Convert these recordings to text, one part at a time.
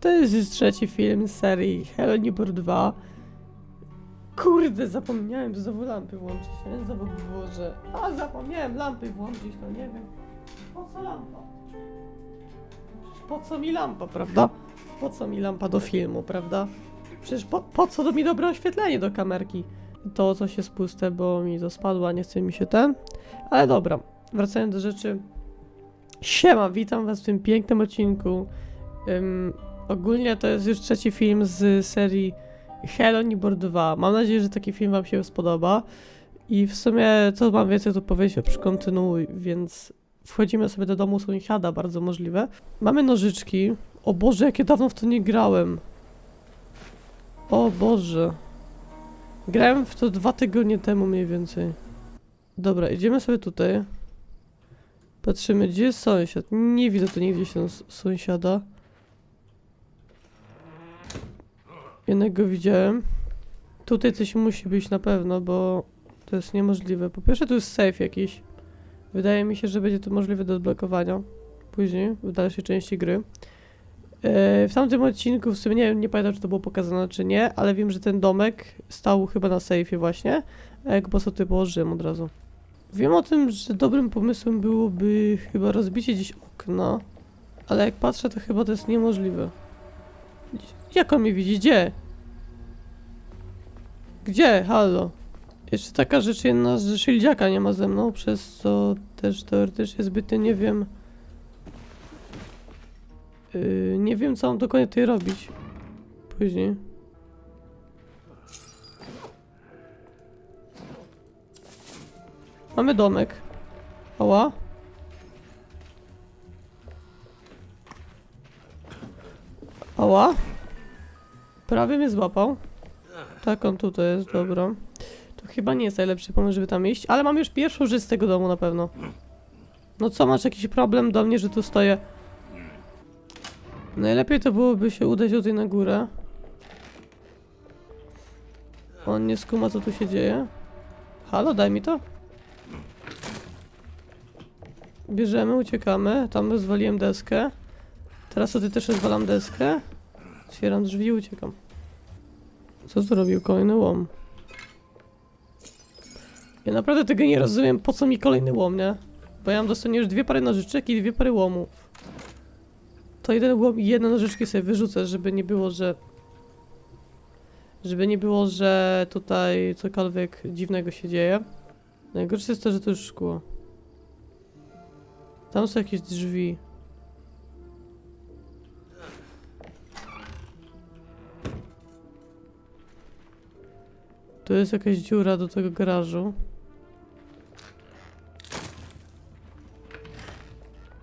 To jest już trzeci film z serii Hello Neighbor 2. Kurde, zapomniałem znowu lampy włączyć, nie? Znowu było, że... A, zapomniałem lampy włączyć, no nie wiem. Po co lampa? Przecież po co mi lampa, prawda? Po co mi lampa do filmu, prawda? Przecież po, po co do mi dobre oświetlenie do kamerki? To coś jest puste, bo mi to spadło, a nie chce mi się ten. Ale dobra, wracając do rzeczy. Siema, witam was w tym pięknym odcinku. Ogólnie to jest już trzeci film z serii Hello Neighbor 2. Mam nadzieję, że taki film wam się spodoba. I w sumie, co mam więcej tu powiedzieć, kontynuuj, więc wchodzimy sobie do domu sąsiada, bardzo możliwe. Mamy nożyczki. O Boże, jakie dawno w to nie grałem. O Boże. Grałem w to dwa tygodnie temu mniej więcej. Dobra, idziemy sobie tutaj. Patrzymy, gdzie jest sąsiad. Nie widzę tu nigdzie się sąsiada. Jednego widziałem. Tutaj coś musi być na pewno, bo to jest niemożliwe. Po pierwsze, tu jest safe jakiś. Wydaje mi się, że będzie to możliwe do odblokowania. Później, w dalszej części gry. E, W tamtym odcinku, w sumie nie nie pamiętam, czy to było pokazane, czy nie, ale wiem, że ten domek stał chyba na sejfie właśnie. A jak po tutaj położyłem od razu. Wiem o tym, że dobrym pomysłem byłoby chyba rozbicie gdzieś okna, ale jak patrzę, to chyba to jest niemożliwe. Jak on mnie widzi? Gdzie? Gdzie? Halo? Jeszcze taka rzecz jedna, że szyldziaka nie ma ze mną, przez co też teoretycznie zbytnio nie wiem... Yy, nie wiem, co mam dokładnie tutaj robić. Później. Mamy domek. Ała. Ała. Prawie mnie złapał. Tak, on tutaj jest, dobra. To chyba nie jest najlepszy pomysł, żeby tam iść, ale mam już pierwszą rzecz z tego domu na pewno. No co, masz jakiś problem do mnie, że tu stoję? Najlepiej to byłoby się udać tutaj na górę. On nie skuma, co tu się dzieje. Halo, daj mi to. Bierzemy, uciekamy. Tam rozwaliłem deskę. Teraz tutaj też rozwalam deskę. Otwieram drzwi i uciekam. Co zrobił? Kolejny łom. Ja naprawdę tego nie rozumiem, po co mi kolejny łom, nie? Bo ja mam dosłownie już dwie pary nożyczek i dwie pary łomów. To jeden łom i jedne nożyczki sobie wyrzucę, żeby nie było, że... Żeby nie było, że tutaj cokolwiek dziwnego się dzieje. Najgorsze jest to, że to już szkło. Tam są jakieś drzwi. Tu jest jakaś dziura do tego garażu.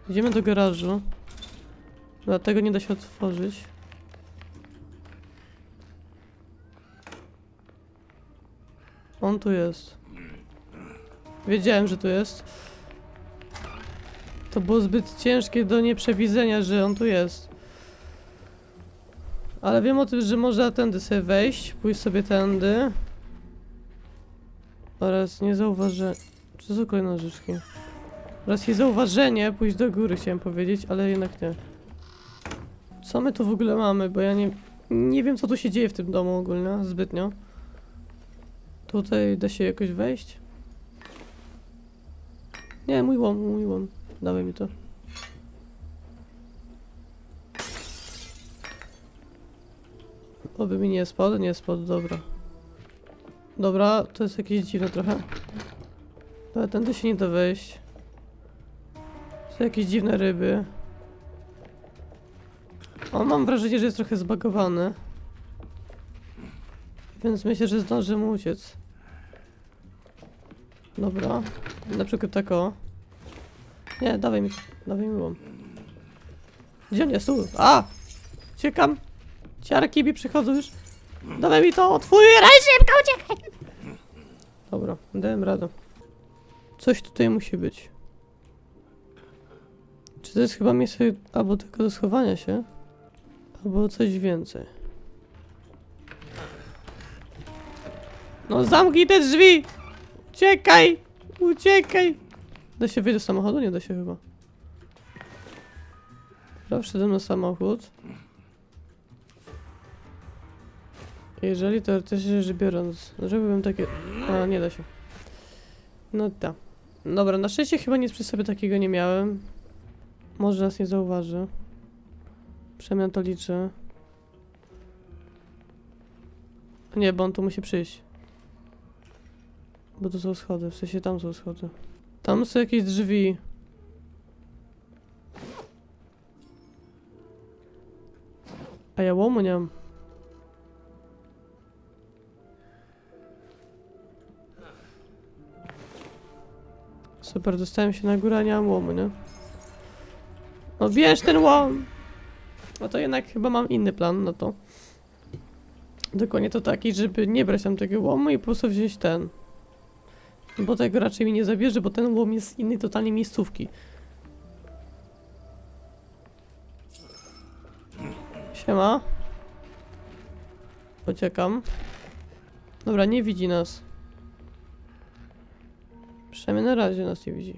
Idziemy do garażu. Dlatego nie da się otworzyć. On tu jest. Wiedziałem, że tu jest. To było zbyt ciężkie do nieprzewidzenia, że on tu jest. Ale wiem o tym, że można tędy sobie wejść, pójść sobie tędy. Oraz nie zauważy... Czy są kolejne nożyczki? Oraz niezauważenie pójść do góry, chciałem powiedzieć, ale jednak nie. Co my tu w ogóle mamy, bo ja nie... Nie wiem, co tu się dzieje w tym domu ogólnie, zbytnio. Tutaj da się jakoś wejść? Nie, mój łom, mój łom. Dawaj mi to. Oby mi nie spadł, nie spadł, dobra. Dobra, to jest jakieś dziwne trochę. Ale tędy się nie da wejść. Są jakieś dziwne ryby. On mam wrażenie, że jest trochę zbagowany. Więc myślę, że zdąży mu uciec. Dobra. Na przykład tak o. Nie, dawaj mi, dawaj mi łom. Gdzie on jest? Tu. A! Uciekam. Ciarki mi przychodzą już. Dawaj mi to, twój raj szybko uciekaj! Dobra, dałem radę. Coś tutaj musi być. Czy to jest chyba miejsce albo tylko do schowania się? Albo coś więcej. No zamknij te drzwi! Uciekaj! Uciekaj! Da się wyjść do samochodu? Nie da się chyba. Dobra, wszedłem na samochód. Jeżeli teoretycznie rzecz biorąc, żebym takie... A, nie da się. No tak. Dobra, na szczęście chyba nic przy sobie takiego nie miałem. Może nas nie zauważy. Przemian to liczę. Nie, bo on tu musi przyjść. Bo tu są schody, w sensie tam są schody. Tam są jakieś drzwi. A ja łomu nie mam. Super, dostałem się na górę, a nie mam łomu, nie? No bierz ten łom! No to jednak chyba mam inny plan na to. Dokładnie to taki, żeby nie brać tam tego łomu i po prostu wziąć ten. Bo tego raczej mi nie zabierze, bo ten łom jest z innej totalnie miejscówki. Siema. Uciekam. Dobra, nie widzi nas. Przynajmniej na razie nas nie widzi.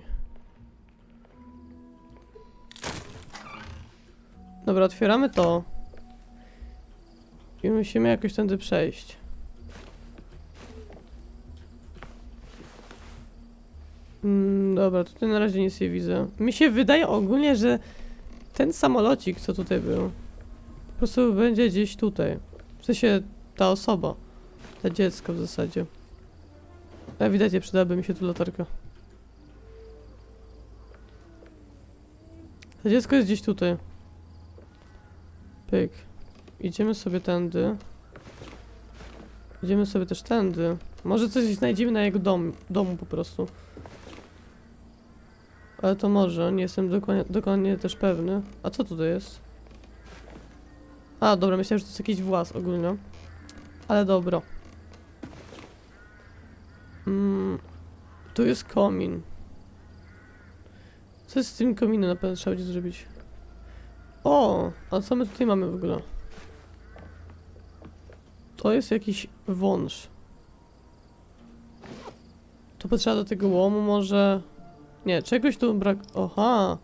Dobra, otwieramy to. I musimy jakoś tędy przejść. Mm, dobra, tutaj na razie nic nie widzę. Mi się wydaje ogólnie, że ten samolocik, co tutaj był, po prostu będzie gdzieś tutaj. W sensie ta osoba. To dziecko w zasadzie. Ewidentnie przydałaby mi się tu latarka. To dziecko jest gdzieś tutaj. Pyk. Idziemy sobie tędy. Idziemy sobie też tędy. Może coś znajdziemy na jego dom, domu po prostu. Ale to może, nie jestem dokładnie, dokładnie też pewny. A co tutaj jest? A, dobra, myślałem, że to jest jakiś włas ogólnie. Ale dobro. Mm, tu jest komin. Co jest z tym kominem na pewno trzeba będzie zrobić? O, a co my tutaj mamy w ogóle? To jest jakiś wąż. To potrzeba do tego łomu może... Nie, czegoś tu brak... Oha!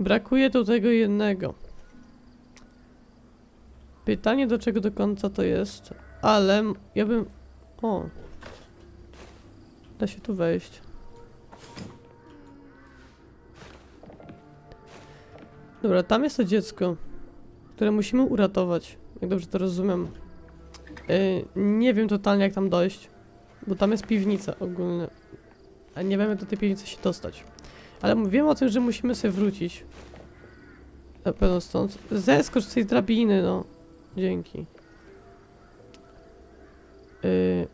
Brakuje tu tego jednego. Pytanie do czego do końca to jest, ale ja bym... O! Da się tu wejść. Dobra, tam jest to dziecko, które musimy uratować. Jak dobrze to rozumiem. Yy, nie wiem totalnie jak tam dojść, bo tam jest piwnica ogólnie. A nie wiemy do tej piwnicy się dostać. Ale wiem o tym, że musimy sobie wrócić. Na pewno stąd. Zeskocz z tej drabiny, no. Dzięki. Yy,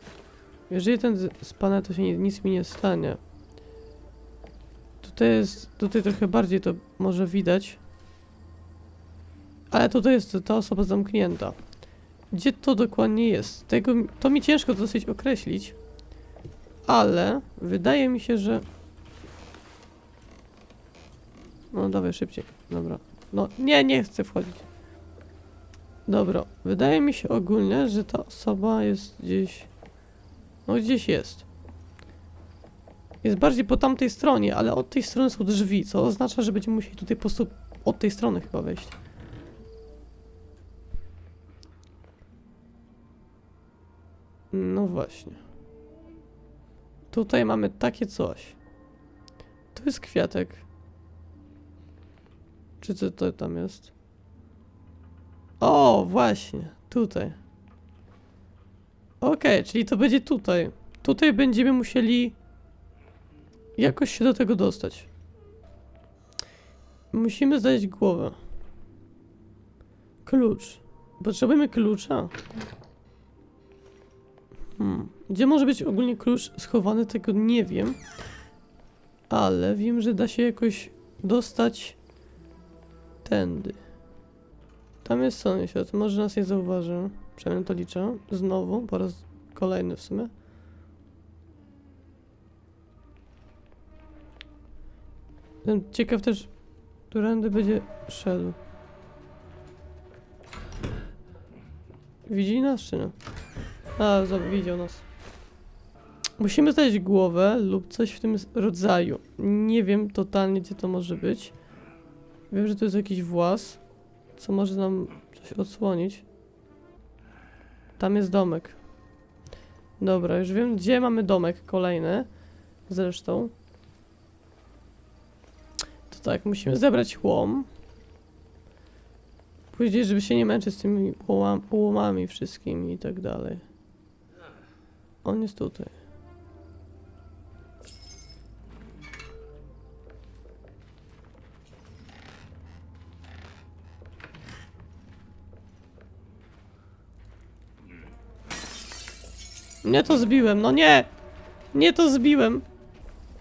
jeżeli ten spanę, to się ni- nic mi nie stanie. Tutaj jest, tutaj trochę bardziej to może widać. Ale tutaj jest ta osoba zamknięta. Gdzie to dokładnie jest? Tego, to mi ciężko dosyć określić. Ale wydaje mi się, że... No dawaj szybciej. Dobra. No nie, nie chcę wchodzić. Dobra, wydaje mi się ogólnie, że ta osoba jest gdzieś... No gdzieś jest. Jest bardziej po tamtej stronie, ale od tej strony są drzwi, co oznacza, że będziemy musieli tutaj po prostu od tej strony chyba wejść. No właśnie. Tutaj mamy takie coś. Tu jest kwiatek. Czy co to tam jest? O, właśnie, tutaj. Okej, czyli to będzie tutaj. Tutaj będziemy musieli jakoś się do tego dostać. Musimy zdać głowę. Klucz. Potrzebujemy klucza. Hmm. Gdzie może być ogólnie klucz schowany, tego nie wiem. Ale wiem, że da się jakoś dostać tędy. Tam jest sąsiad, może nas nie zauważy. Przynajmniej to liczę. Znowu, po raz kolejny w sumie. Jestem ciekaw też, którędy będzie szedł. Widzi nas czy nie? A, widział nas. Musimy znaleźć głowę lub coś w tym rodzaju. Nie wiem totalnie, gdzie to może być. Wiem, że to jest jakiś włas. Co może nam coś odsłonić. Tam jest domek. Dobra, już wiem, gdzie mamy domek kolejny. Zresztą. To tak, musimy zebrać łom. Później, żeby się nie męczyć z tymi łom, łomami wszystkimi i tak dalej. On jest tutaj. Nie to zbiłem, no nie! Nie to zbiłem!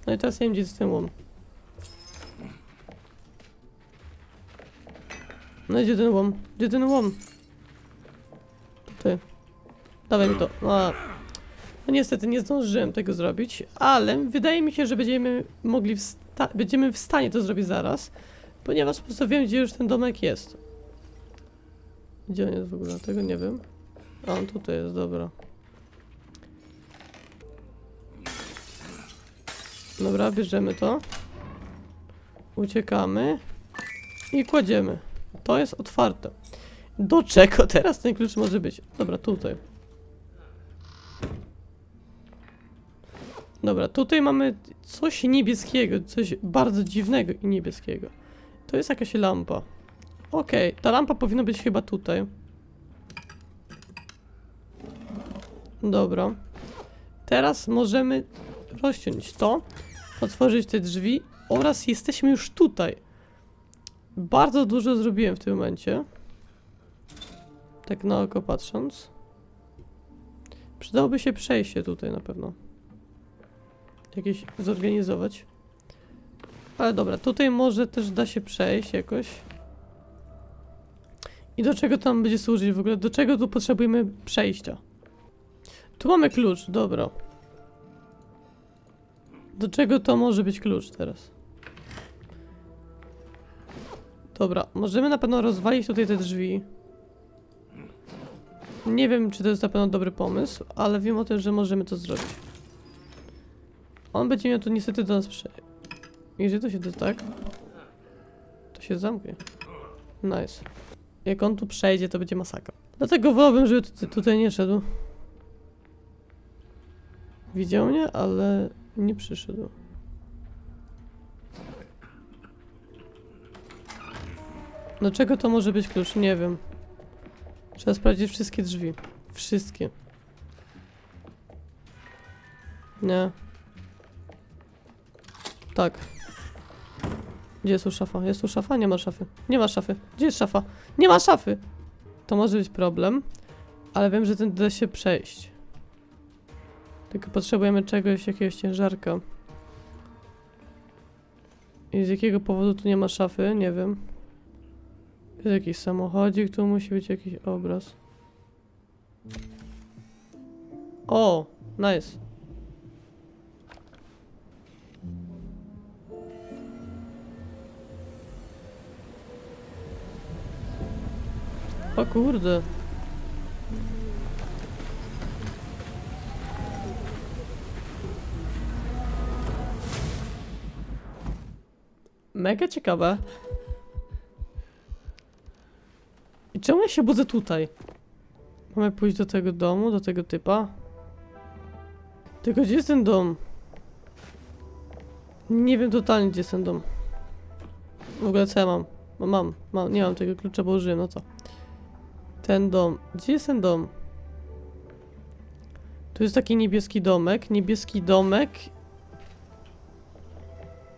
No i teraz nie wiem, gdzie jest ten łom. No gdzie ten łom? Gdzie ten łom? Ty. Dawaj mi to. No, no niestety nie zdążyłem tego zrobić, ale wydaje mi się, że będziemy mogli będziemy w stanie to zrobić zaraz, ponieważ po prostu wiem, gdzie już ten domek jest. Gdzie on jest w ogóle? Tego nie wiem. A on tutaj jest, dobra. Dobra, bierzemy to. Uciekamy. I kładziemy. To jest otwarte. Do czego teraz ten klucz może być? Dobra, tutaj. Dobra, tutaj mamy coś niebieskiego, coś bardzo dziwnego i niebieskiego. To jest jakaś lampa. Okej, ta lampa powinna być chyba tutaj. Dobra. Teraz możemy rozciąć to, otworzyć te drzwi oraz jesteśmy już tutaj. Bardzo dużo zrobiłem w tym momencie. Tak na oko patrząc. Przydałoby się przejście tutaj na pewno. Jakieś zorganizować. Ale dobra, tutaj może też da się przejść jakoś. I do czego tam będzie służyć w ogóle? Do czego tu potrzebujemy przejścia? Tu mamy klucz, dobra. Do czego to może być klucz teraz? Dobra, możemy na pewno rozwalić tutaj te drzwi. Nie wiem, czy to jest na pewno dobry pomysł, ale wiem o tym, że możemy to zrobić. On będzie miał tu niestety do nas prze... Jeżeli to się da tak, to się zamknie. Nice. Jak on tu przejdzie, to będzie masakra. Dlatego wolałbym, żeby tu- tutaj nie szedł. Widział mnie, ale nie przyszedł. Do czego to może być klucz? Nie wiem. Trzeba sprawdzić wszystkie drzwi. Wszystkie. Nie. Tak. Gdzie jest tu szafa? Jest tu szafa? Nie ma szafy. Nie ma szafy. Gdzie jest szafa? Nie ma szafy! To może być problem. Ale wiem, że ten da się przejść. Tylko potrzebujemy czegoś, jakiegoś ciężarka. I z jakiego powodu tu nie ma szafy? Nie wiem. Jest jakiś samochodzik, tu musi być jakiś obraz. O, nice. O kurde. Mega ciekawe. I czemu ja się budzę tutaj? Mamy pójść do tego domu, do tego typa? Tylko gdzie jest ten dom? Nie wiem totalnie gdzie jest ten dom. W ogóle co ja mam? Mam, mam, nie mam tego klucza, bo użyłem, no co? Ten dom. Gdzie jest ten dom? Tu jest taki niebieski domek, niebieski domek.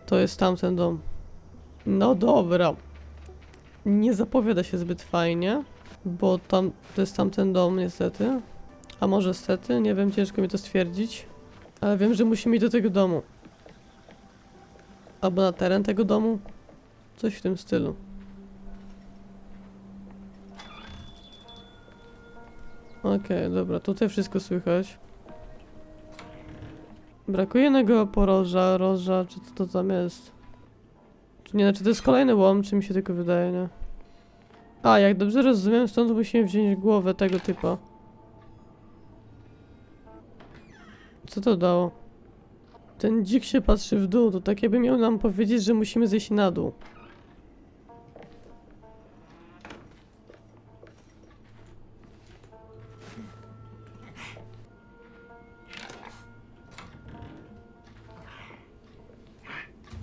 To jest tamten dom. No dobra. Nie zapowiada się zbyt fajnie, bo tam to jest tamten dom niestety. A może stety, nie wiem, ciężko mi to stwierdzić. Ale wiem, że musimy iść do tego domu. Albo na teren tego domu. Coś w tym stylu. Okej, dobra, tutaj wszystko słychać. Brakuje jednego poroża, roża, czy co to tam jest? Nie, znaczy to jest kolejny łom, czy mi się tylko wydaje, nie? A, jak dobrze rozumiem, stąd musimy wziąć głowę tego typa. Co to dało? Ten dzik się patrzy w dół, to tak jakby miał nam powiedzieć, że musimy zejść na dół.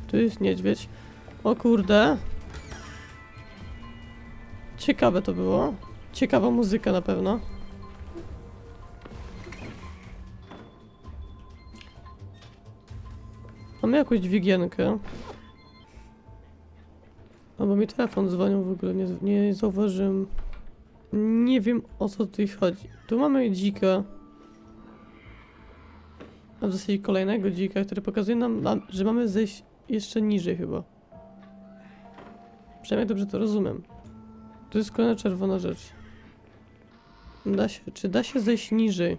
Tu jest niedźwiedź. O kurde. Ciekawe to było. Ciekawa muzyka na pewno. Mamy jakąś dźwigienkę. Albo mi telefon dzwonił w ogóle, nie, nie zauważyłem. Nie wiem o co tutaj chodzi. Tu mamy dzika. A w zasadzie kolejnego dzika, który pokazuje nam, że mamy zejść jeszcze niżej chyba. Przynajmniej dobrze to rozumiem. To jest kolejna czerwona rzecz. Da się, czy da się zejść niżej?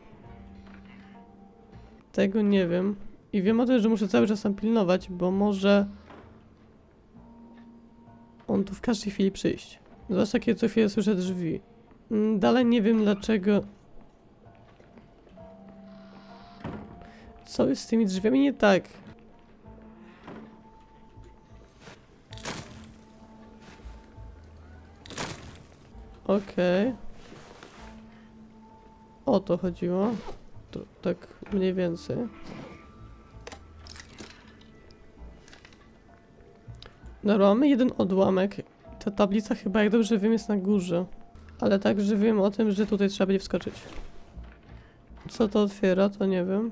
Tego nie wiem. I wiem o tym, że muszę cały czas tam pilnować, bo może on tu w każdej chwili przyjść. Zwłaszcza kiedy co chwilę słyszę drzwi. Mm, Dalej nie wiem dlaczego. Co jest z tymi drzwiami nie tak? Okej. O to chodziło. To, tak mniej więcej. Dobra, mamy jeden odłamek. Ta tablica chyba, jak dobrze wiem, jest na górze. Ale także wiem o tym, że tutaj trzeba będzie wskoczyć. Co to otwiera, to nie wiem.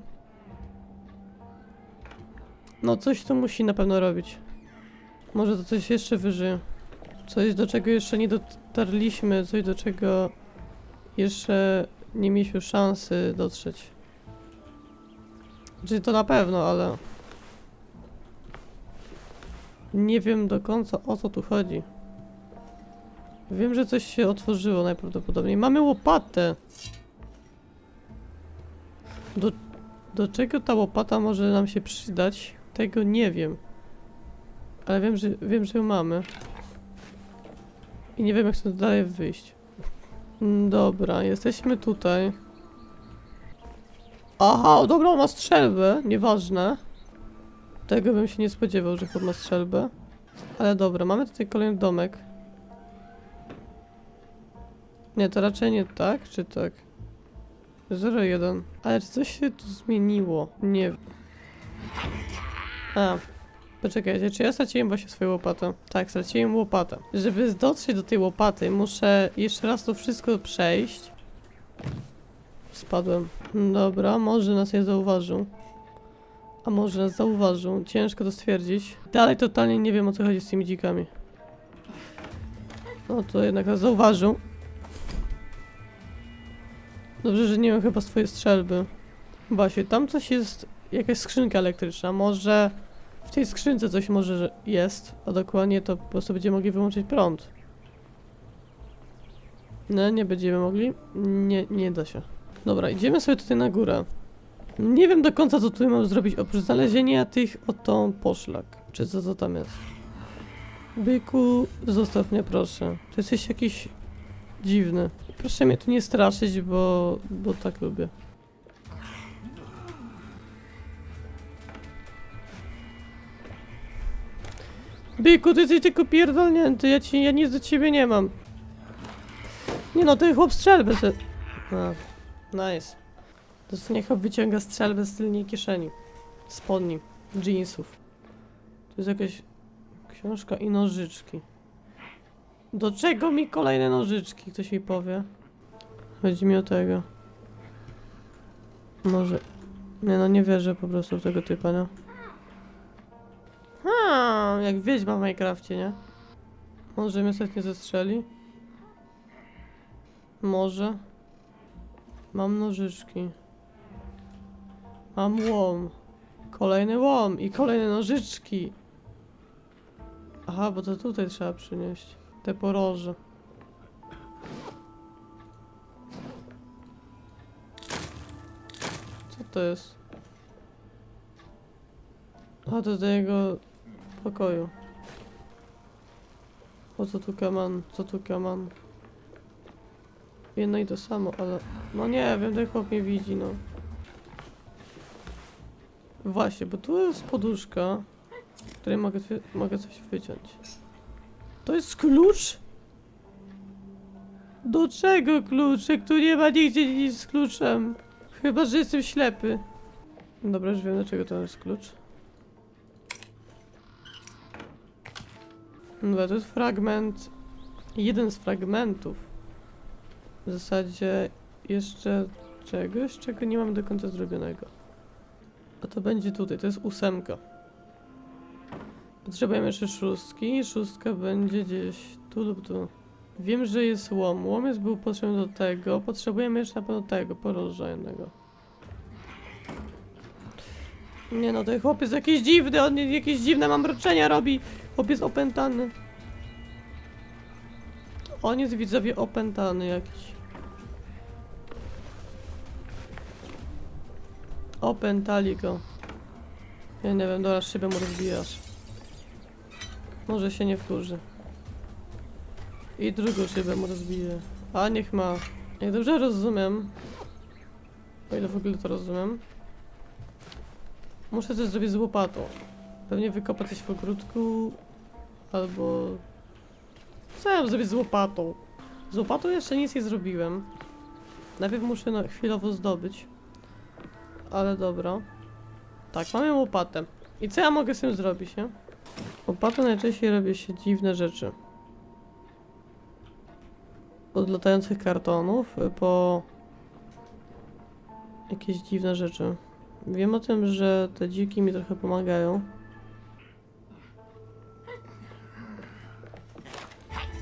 No, coś to musi na pewno robić. Może to coś jeszcze wyżej. Coś, do czego jeszcze nie dotarliśmy, coś, do czego jeszcze nie mieliśmy szansy dotrzeć. Czyli to na pewno, ale... Nie wiem do końca o co tu chodzi. Wiem, że coś się otworzyło najprawdopodobniej. Mamy łopatę! Do, do czego ta łopata może nam się przydać? Tego nie wiem. Ale wiem, że, wiem, że ją mamy. I nie wiem, jak stąd dalej wyjść. Mm, Dobra, jesteśmy tutaj. Aha, dobra, on ma strzelbę. Nieważne. Tego bym się nie spodziewał, że chłop ma strzelbę. Ale dobra, mamy tutaj kolejny domek. Nie, to raczej nie tak, czy tak? 0,1. Ale czy coś się tu zmieniło? Nie wiem. A, poczekajcie, czy ja straciłem właśnie swoją łopatę? Tak, straciłem łopatę. Żeby dotrzeć do tej łopaty, muszę jeszcze raz to wszystko przejść. Spadłem. Dobra, może nas nie zauważył. A może nas zauważył? Ciężko to stwierdzić. Dalej totalnie nie wiem o co chodzi z tymi dzikami. No to jednak nas zauważył. Dobrze, że nie mam chyba swojej strzelby. Właśnie, tam coś jest, jakaś skrzynka elektryczna. Może w tej skrzynce coś może że jest, a dokładnie to po prostu będziemy mogli wyłączyć prąd. No, nie będziemy mogli. Nie, nie da się. Dobra, idziemy sobie tutaj na górę. Nie wiem do końca, co tutaj mam zrobić, oprócz znalezienia tych oto poszlak. Czy co to tam jest? Byku, zostaw mnie proszę. To jesteś jakiś dziwny. Proszę mnie tu nie straszyć, bo, bo tak lubię. Byku, ty jesteś tylko pierdolnięty, ja ci, ja nic do ciebie nie mam. Nie no, ten chłop strzelbę se... A, nice. To niech chłop wyciąga strzelbę z tylnej kieszeni. Spodni, jeansów. To jest jakaś książka i nożyczki. Do czego mi kolejne nożyczki? Ktoś mi powie. Chodzi mi o tego. Może... Nie no, nie wierzę po prostu w tego typa, no. Jak wiedźma w Minecrafcie, nie? Może mnie coś nie zestrzeli? Może. Mam nożyczki. Mam łom. Kolejny łom i kolejne nożyczki. Aha, bo to tutaj trzeba przynieść. Te poroże. Co to jest? A to do jego pokoju. O co tu kaman? Co tu kaman? Jedno i to samo, ale... No nie wiem, ten chłop mnie widzi, no. Właśnie, bo tu jest poduszka, której mogę, mogę coś wyciąć. To jest klucz? Do czego kluczyk? Tu nie ma nigdzie nic z kluczem. Chyba, że jestem ślepy. Dobra, już wiem, do czego to jest klucz. No, to jest fragment. Jeden z fragmentów. W zasadzie jeszcze czegoś, czego nie mam do końca zrobionego. A to będzie tutaj, to jest ósemka. Potrzebujemy jeszcze szóstki. Szóstka będzie gdzieś tu lub tu. Wiem, że jest łom. Łom jest był potrzebny do tego. Potrzebujemy jeszcze na pewno tego, poroża. Nie no, ten chłopiec jakiś dziwny, on jakieś dziwne mamroczenia robi. Chłopiec opętany. On jest widzowie opętany jakiś. Opętali go. Ja nie wiem, dobra, szybę mu rozbijasz. Może się nie wkurzy. I drugą szybę mu rozbije. A niech ma. Jak dobrze rozumiem, o ile w ogóle to rozumiem, muszę coś zrobić z łopatą. Pewnie wykopać coś w ogródku, albo... Co ja mam zrobić z łopatą? Z łopatą jeszcze nic nie zrobiłem. Najpierw muszę na chwilowo zdobyć. Ale dobra. Tak, mamy łopatę. I co ja mogę z tym zrobić, nie? Łopatą najczęściej robi się dziwne rzeczy. Od latających kartonów po jakieś dziwne rzeczy. Wiem o tym, że te dziki mi trochę pomagają.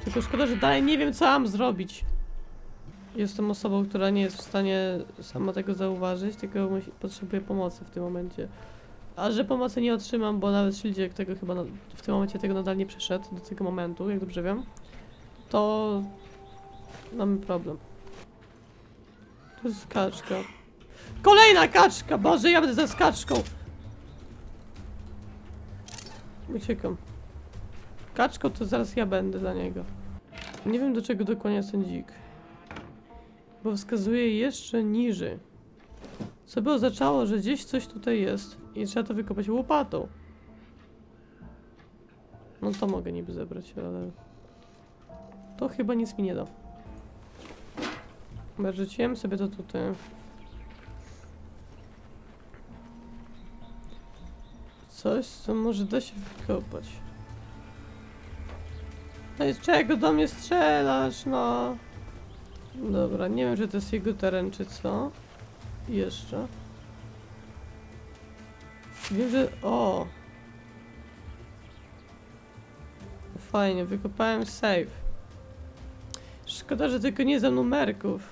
Tylko szkoda, że dalej nie wiem, co mam zrobić. Jestem osobą, która nie jest w stanie sama tego zauważyć, tylko potrzebuję pomocy w tym momencie. A że pomocy nie otrzymam, bo nawet Szyldziek tego chyba w tym momencie tego nadal nie przeszedł do tego momentu, jak dobrze wiem, to mamy problem. To jest kaczka. Kolejna kaczka! Boże, ja będę za kaczką! Uciekam. Kaczką to zaraz ja będę dla niego. Nie wiem do czego dokładnie jest ten dzik. Bo wskazuje jeszcze niżej. Co by oznaczało, że gdzieś coś tutaj jest i trzeba to wykopać łopatą. No to mogę niby zebrać, ale... To chyba nic mi nie da. Chyba rzuciłem sobie to tutaj. Coś, co może da się wykopać. No i z czego do mnie strzelasz, no? Dobra, nie wiem, czy to jest jego teren, czy co. Jeszcze. Wiem, że... O! Fajnie, wykopałem save. Szkoda, że tylko nie za numerków.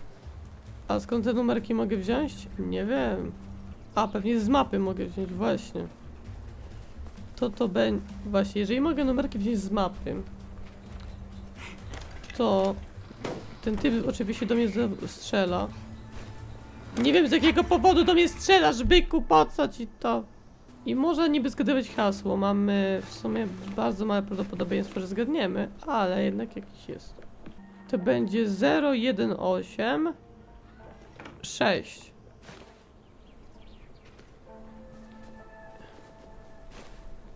A skąd te numerki mogę wziąć? Nie wiem. A, pewnie z mapy mogę wziąć, właśnie. To to będzie... Właśnie, jeżeli mogę numerki wziąć z mapy, to ten typ oczywiście do mnie strzela. Nie wiem z jakiego powodu do mnie strzelasz, byku, po co ci to? I może niby zgadywać hasło. Mamy w sumie bardzo małe prawdopodobieństwo, że zgadniemy, ale jednak jakiś jest. To będzie 018 6.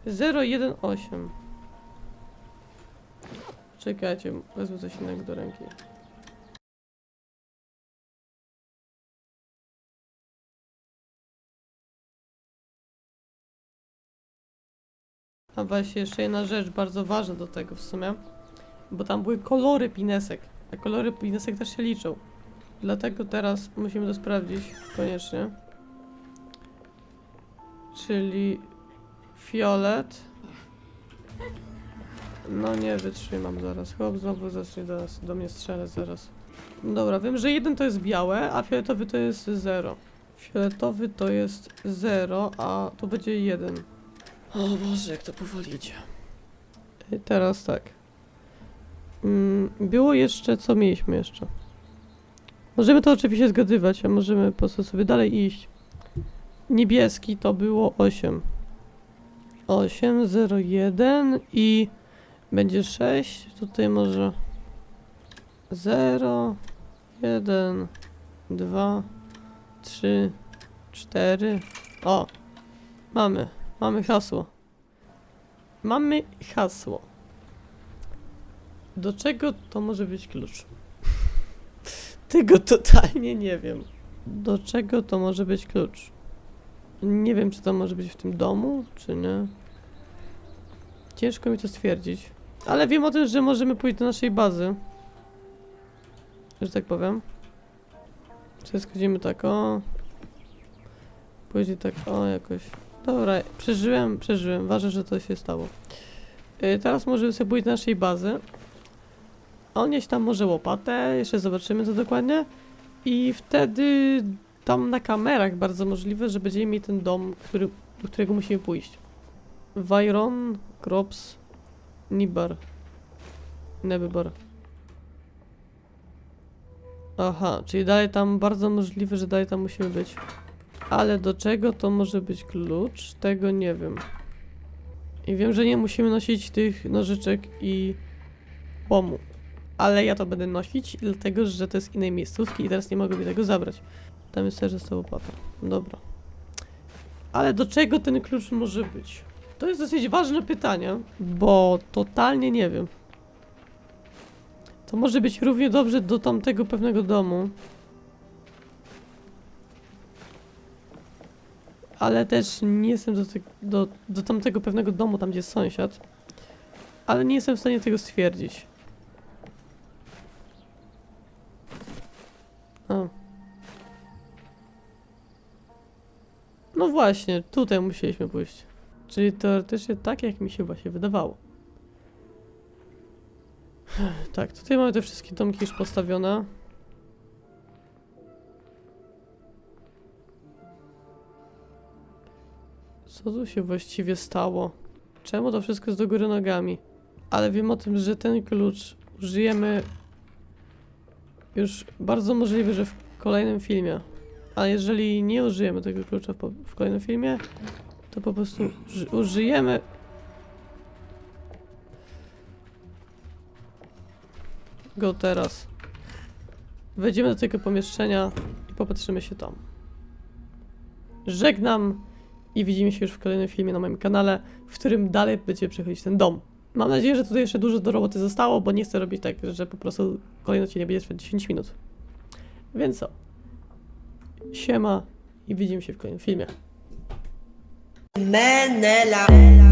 Zero jeden osiem. Czekajcie, wezmę coś innego do ręki. A właśnie jeszcze jedna rzecz bardzo ważna do tego w sumie, bo tam były kolory pinesek, a kolory pinesek też się liczą. Dlatego teraz musimy to sprawdzić koniecznie. Czyli fiolet. No nie wytrzymam zaraz. Chłop znowu zacznie do, nas, do mnie strzelać zaraz. Dobra, wiem, że jeden to jest białe, a fioletowy to jest 0. Fioletowy to jest 0, a tu będzie 1. O Boże, jak to powoli idzie. I teraz tak. Mm, było jeszcze, co mieliśmy jeszcze? Możemy to oczywiście zgadywać, a możemy po prostu sobie dalej iść. Niebieski to było 8. 8, 0, 1 i będzie 6. Tutaj może 0, 1, 2, 3, 4. O! Mamy, mamy hasło. Mamy hasło. Do czego to może być klucz? Tego totalnie nie wiem. Do czego to może być klucz? Nie wiem, czy to może być w tym domu, czy nie. Ciężko mi to stwierdzić. Ale wiem o tym, że możemy pójść do naszej bazy. Że tak powiem. Czyli schodzimy tak, o. Później tak, o, jakoś. Dobra, przeżyłem, przeżyłem. Ważne, że to się stało. Yy, teraz możemy sobie pójść do naszej bazy. On tam może łopatę, jeszcze zobaczymy co dokładnie. I wtedy tam na kamerach bardzo możliwe, że będziemy mieli ten dom, który, do którego musimy pójść. Vajron, Krops, Nibar. Nebybar. Aha, czyli dalej tam bardzo możliwe, że dalej tam musimy być. Ale do czego to może być klucz? Tego nie wiem. I wiem, że nie musimy nosić tych nożyczek i łomu. Ale ja to będę nosić, dlatego że to jest innej miejscówki i teraz nie mogę mi tego zabrać. Tam jest też jest łopata. Dobra. Ale do czego ten klucz może być? To jest dosyć ważne pytanie, bo totalnie nie wiem. To może być równie dobrze do tamtego pewnego domu. Ale też nie jestem do, do, do tamtego pewnego domu, tam gdzie jest sąsiad. Ale nie jestem w stanie tego stwierdzić. No właśnie, tutaj musieliśmy pójść. Czyli teoretycznie tak, jak mi się właśnie wydawało. Tak, tutaj mamy te wszystkie domki już postawione. Co tu się właściwie stało? Czemu to wszystko jest do góry nogami? Ale wiem o tym, że ten klucz użyjemy już bardzo możliwe, że w kolejnym filmie. A jeżeli nie użyjemy tego klucza w kolejnym filmie, to po prostu uży- użyjemy. Go teraz. Wejdziemy do tego pomieszczenia i popatrzymy się tam. Żegnam i widzimy się już w kolejnym filmie na moim kanale, w którym dalej będzie przechodzić ten dom. Mam nadzieję, że tutaj jeszcze dużo do roboty zostało, bo nie chcę robić tak, że po prostu kolejny odcinek będzie trwać 10 minut. Więc co? Siema i widzimy się w kolejnym filmie. Menela.